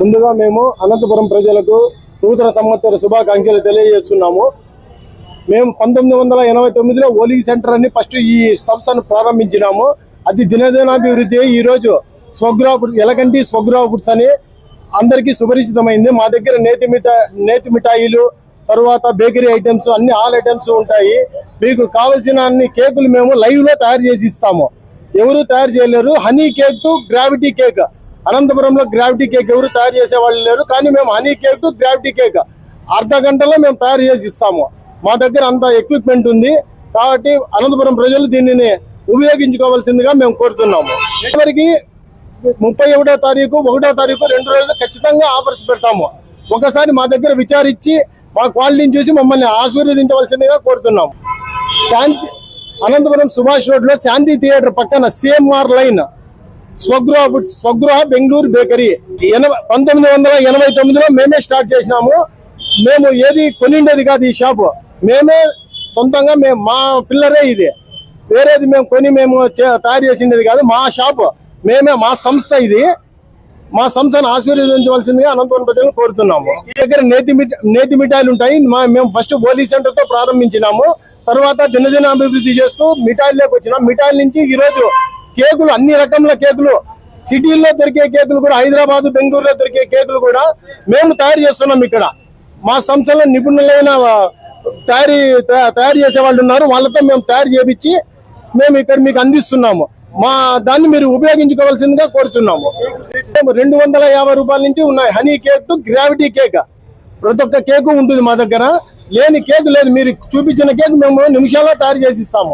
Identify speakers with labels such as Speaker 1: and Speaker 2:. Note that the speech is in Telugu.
Speaker 1: ముందుగా మేము అనంతపురం ప్రజలకు నూతన సంవత్సర శుభాకాంక్షలు తెలియజేస్తున్నాము. మేము పంతొమ్మిది వందల ఎనభై తొమ్మిదిలో ఓలీ సెంటర్ అని ఫస్ట్ ఈ సంస్థను ప్రారంభించినాము. అది దినదినాభివృద్ధి ఈరోజు స్వగ్రా ఫుడ్ ఎలగంటి స్వగ్రా ఫుడ్స్ అని అందరికీ సుపరిచితమైంది. మా దగ్గర నేతి మిఠా నేతి మిఠాయిలు తర్వాత బేకరీ ఐటమ్స్ అన్ని ఆల్ ఐటమ్స్ ఉంటాయి. మీకు కావలసిన అన్ని కేకులు మేము లైవ్లో తయారు చేసి ఇస్తాము. ఎవరు తయారు చేయలేరు. Honey cake to gravity cake. అనంతపురంలో గ్రావిటీ కేక్ ఎవరు తయారు చేసే వాళ్ళు లేరు కానీ మేము honey cake to gravity cake. అర్ధ గంటలో మేము తయారు చేసి ఇస్తాము. మా దగ్గర అంత ఎక్విప్మెంట్ ఉంది. కాబట్టి అనంతపురం ప్రజలు దీనిని ఉపయోగించుకోవాల్సిందిగా మేము కోరుతున్నాము. ఎవరికి ముప్పై ఒకటో తారీఖు ఒకటో తారీఖు రెండు రోజులు ఖచ్చితంగా ఆఫర్స్ పెడతాము. ఒకసారి మా దగ్గర విచారించి మా క్వాలిటీని చూసి మమ్మల్ని ఆశీర్వదించవలసిందిగా కోరుతున్నాము. శాంతి అనంతపురం సుభాష్ రోడ్లో శాంతి థియేటర్ పక్కన CMR line. Swagruha foods Swagruha Bengaluru bakery. ఎనభై పంతొమ్మిది వందల ఎనభై తొమ్మిదిలో మేమే స్టార్ట్ చేసినాము. మేము ఏది కొనిండేది కాదు ఈ షాపు. మేమే సొంతంగా మేము మా పిల్లరే ఇది. వేరేది మేము కొని మేము తయారు చేసిండేది కాదు మా షాపు. మేమే మా సంస్థ ఇది. మా సంస్థను ఆశీర్వదించవలసిందిగా అనంతపురం ప్రజలను కోరుతున్నాము. దగ్గర నేతి నేతి మిఠాయిలు ఉంటాయి. మా మేము ఫస్ట్ బోలీ సెంటర్తో ప్రారంభించినాము. తర్వాత దినదిన అభివృద్ధి చేస్తూ మిఠాయిల్లోకి వచ్చినాం. మిఠాయిల నుంచి ఈ రోజు కేకులు అన్ని రకముల కేకులు. సిటీల్లో దొరికే కేకులు కూడా హైదరాబాద్ బెంగళూరులో దొరికే కేకులు కూడా మేము తయారు చేస్తున్నాం ఇక్కడ. మా సంస్థలో నిపుణులైన తయారీ తయారు చేసే వాళ్ళు ఉన్నారు. వాళ్ళతో మేము తయారు చేపించి మేము ఇక్కడ మీకు అందిస్తున్నాము. మా దాన్ని మీరు ఉపయోగించుకోవాల్సిందిగా కోరుచున్నాము. మేము రెండు వందల యాభై రూపాయల నుంచి ఉన్నాయి honey cake to gravity cake. ప్రతి ఒక్క కేకు ఉంటుంది మా దగ్గర. లేని కేక్ లేదు. మీరు చూపించిన కేక్ మేము నిమిషాల్లో తయారు చేసి ఇస్తాము.